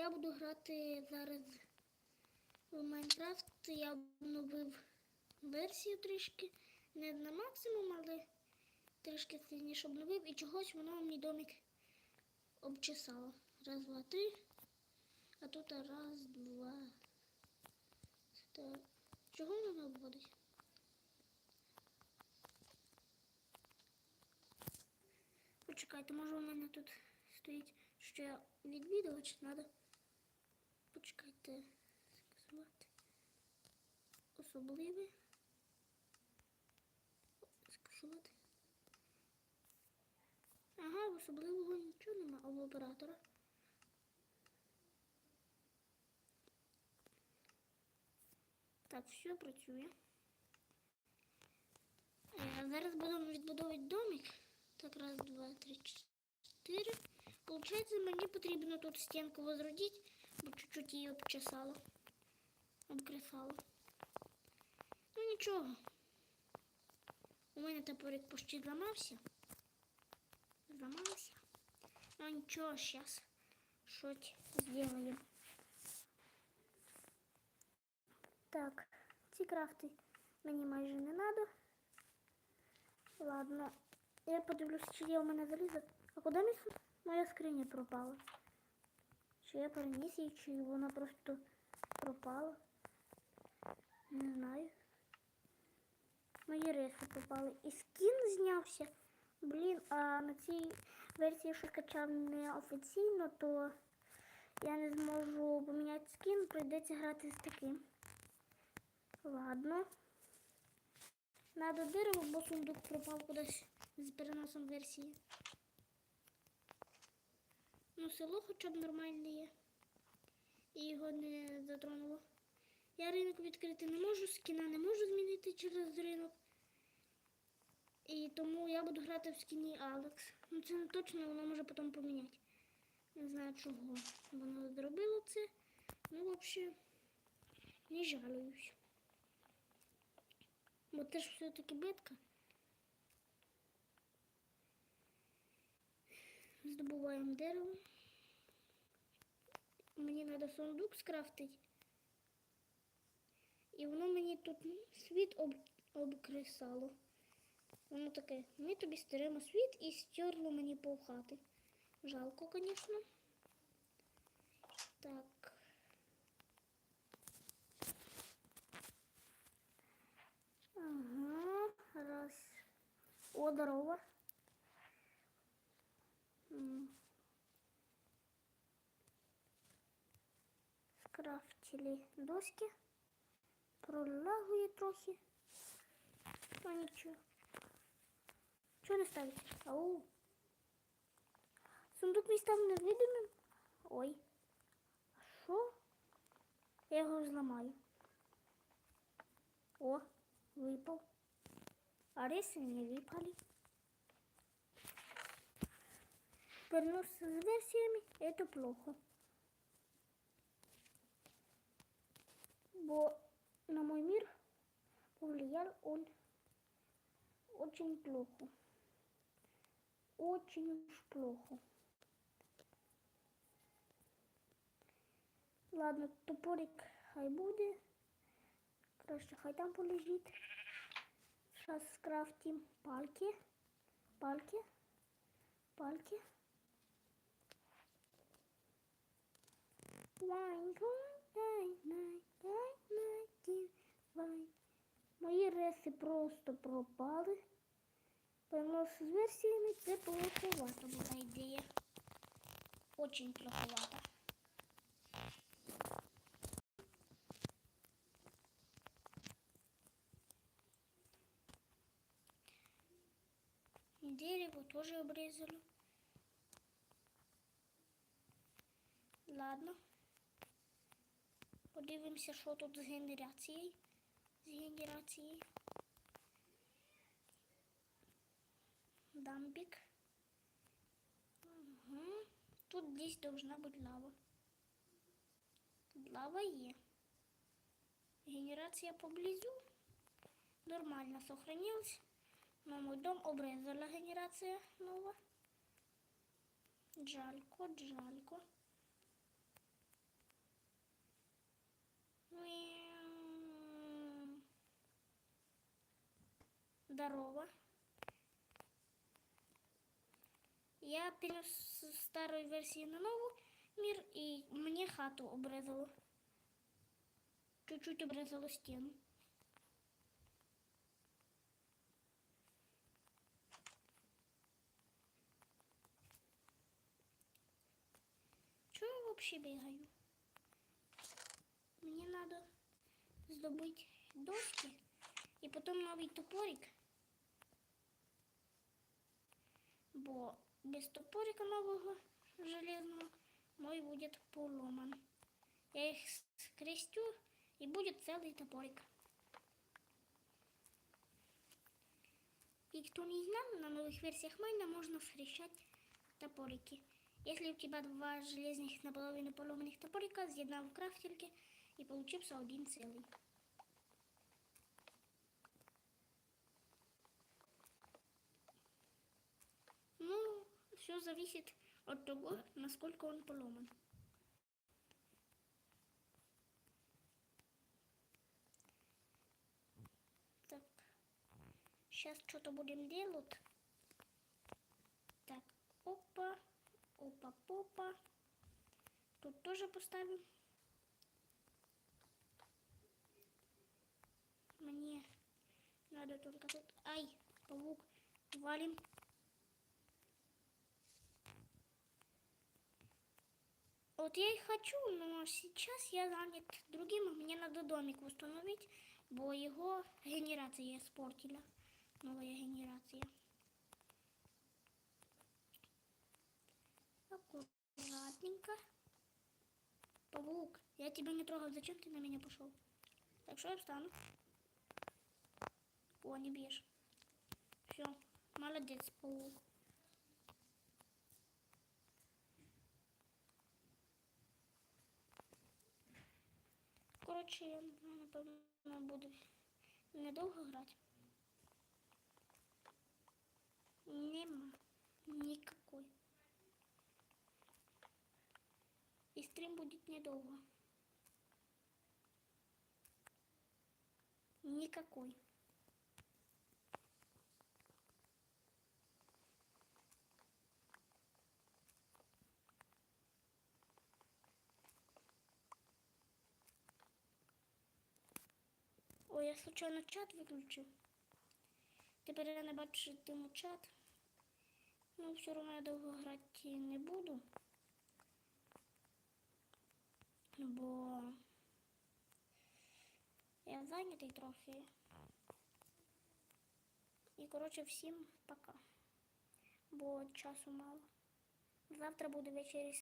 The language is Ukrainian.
Я буду грати зараз в Майнкрафт. Я обновив версію трішки. Не на максимум, але трішки сильніше обновив і чогось воно мій домик обчесало. Раз, два, три. А тут раз, два. Та... Чого воно обводить? Почекайте, може у мене тут стоїть, що я відвідувач, треба. Почекайте, скасувати. Особливе. Скасувати. Ага, особливого нічого нема, в оператора. Так, все працює. Е, Зараз будемо відбудовувати домик. Так, раз, два, три, чотири. Получається, мені потрібно тут стінку возродити, чуть-чуть її обчесало. Обкресало. Ну нічого. У мене топорик почти зламався. Зламався. Ну нічого, зараз щось зробимо. Так, ці крафти мені майже не треба. Ладно, я подивлюсь, чи є у мене залізо. А куди моя скриня пропала? Чи я переніс її, чи вона просто пропала? Не знаю. Мої риси пропали. І скін знявся. Блін, а на цій версії, що скачав не офіційно, то я не зможу поміняти скін, прийдеться грати з таким. Ладно. Надо дерево, бо сундук пропав кудись з переносом версії. Ну, село хоча б нормальне є. І його не затронуло. Я ринок відкрити не можу, скіна не можу змінити через ринок. І тому я буду грати в скіні Алекс. Ну це не точно, воно може потім поміняти. Не знаю чого воно зробило це. Ну, взагалі, не жалуюсь. Бо це ж все-таки битка. Здобуваємо дерево. Мені треба сундук скрафтити. І воно мені тут світ об... обкресало. Воно таке, ми тобі стеремо світ і стерло мені повхати. Жалко, звісно. Так. Ага, раз. О, здорово. Скрафтили доски. Пролагує трохи. Ну нічого. Чого не ставить? Ау. Сундук мій став невидимим. Ой. А що? Я його зламаю. О, выпал. А рисы не выпали. Перенос с версиями это плохо. Бо на мой мир повлиял он очень плохо. Очень уж плохо. Ладно, топорик хай буде. Краще хай там полежить. Сейчас скрафтим палки. Палки. Палки. Най, дай, най, ді. Мої реси просто пропали. Перенос з версіями це плоховата була ідея. Очень плоховата. Дерево тоже обрезали. Ладно. Подивимося, що тут з генерацією з генерації. Дамбик. Угу. Тут здесь должна быть лава. Лава є. Генерація поблизу. Нормально сохранилась. На мой дом обрезала генерація нова. Джалько, джалько. Ну Мі. Здорово. Я перенес с старой версии на новую мир, и мне хату обрезало. Чуть-чуть обрезало стену. Чего я вообще бегаю? Мне надо сдобыть доски и потом новый топорик. Бо без топорика нового железного мой будет поломан. Я их скрестю и будет целый топорик. И кто не знал, на новых версиях Майна можно скрещать топорики. Если у тебя два железных наполовину поломаних топорика, з'єднав в крафтельке и получился один целый. Все зависит от того, насколько он поломан. Так, сейчас что-то будем делать. Так, опа, опа, попа. Тут тоже поставим. Мне надо только тут... Ай, паук, валим. Вот я и хочу, но сейчас я занят другим. Мне надо домик установить, бо его генерация испортила. Новая генерация. Аккуратненько. Паук, я тебя не трогал. Зачем ты на меня пошел? Так что я встану. О, не бьешь. Все, молодец, паук. Коротше, я напевно буду недовго грати. Нема никакой. И стрим будет недолго. Никакой. Ой, я случайно чат виключив. Тепер я не бачу бачитиму чат. Ну, все одно я довго грати не буду. Бо я зайнятий трохи. І, коротше, всім пока. Бо часу мало. Завтра буду ввечері